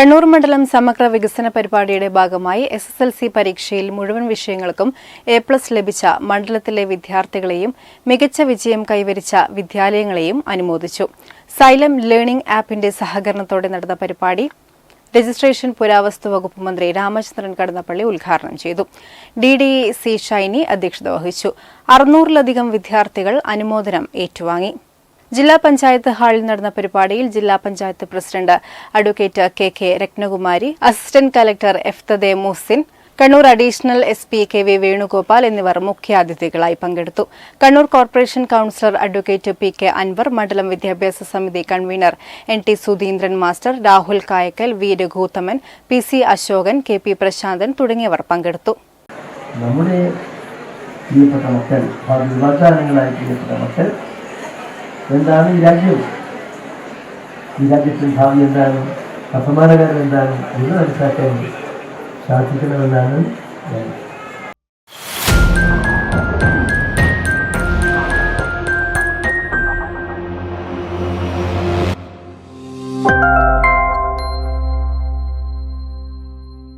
കണ്ണൂർ മണ്ഡലം സമഗ്ര വികസന പരിപാടിയുടെ ഭാഗമായി എസ് എസ് എൽ സി പരീക്ഷയിൽ മുഴുവൻ വിഷയങ്ങൾക്കും എ പ്ലസ് ലഭിച്ച മണ്ഡലത്തിലെ വിദ്യാർത്ഥികളെയും മികച്ച വിജയം കൈവരിച്ച വിദ്യാലയങ്ങളെയും അനുമോദിച്ചു. സൈലം ലേണിംഗ് ആപ്പിന്റെ സഹകരണത്തോടെ നടന്ന പരിപാടി രജിസ്ട്രേഷൻ പുരാവസ്തു വകുപ്പ് മന്ത്രി രാമചന്ദ്രൻ കടന്നപ്പള്ളി ഉദ്ഘാടനം ചെയ്തു. ഡി ഡി സി ഷൈനി അധ്യക്ഷത വഹിച്ചു. അറുന്നൂറിലധികം വിദ്യാർത്ഥികൾ അനുമോദനം ഏറ്റുവാങ്ങി. ജില്ലാ പഞ്ചായത്ത് ഹാളിൽ നടന്ന പരിപാടിയിൽ ജില്ലാ panchayat president advocate K K Ratnakumari assistant collector എഫ്തദെ Muhsin Kannur additional S P K V Venugopal എന്നിവർ മുഖ്യാതിഥികളായി പങ്കെടുത്തു. Kannur corporation councillor advocate P K Anwar മണ്ഡലം വിദ്യാഭ്യാസ സമിതി convener N T Sudheendran master Rahul Kayakkal V Raghoothaman P C Ashokan K P Prasanthan തുടങ്ങിയവർ പങ്കെടുത്തു. നമ്മുടെ എന്താണ് ഈ രാജ്യം? ഈ രാജ്യത്തിന്റെ ഭാവി എന്താണ്? അപമാനകരം എന്താണ്? എന്ന് മനസ്സിലാക്കാൻ സാധിക്കണമെന്നാണ് ഞാൻ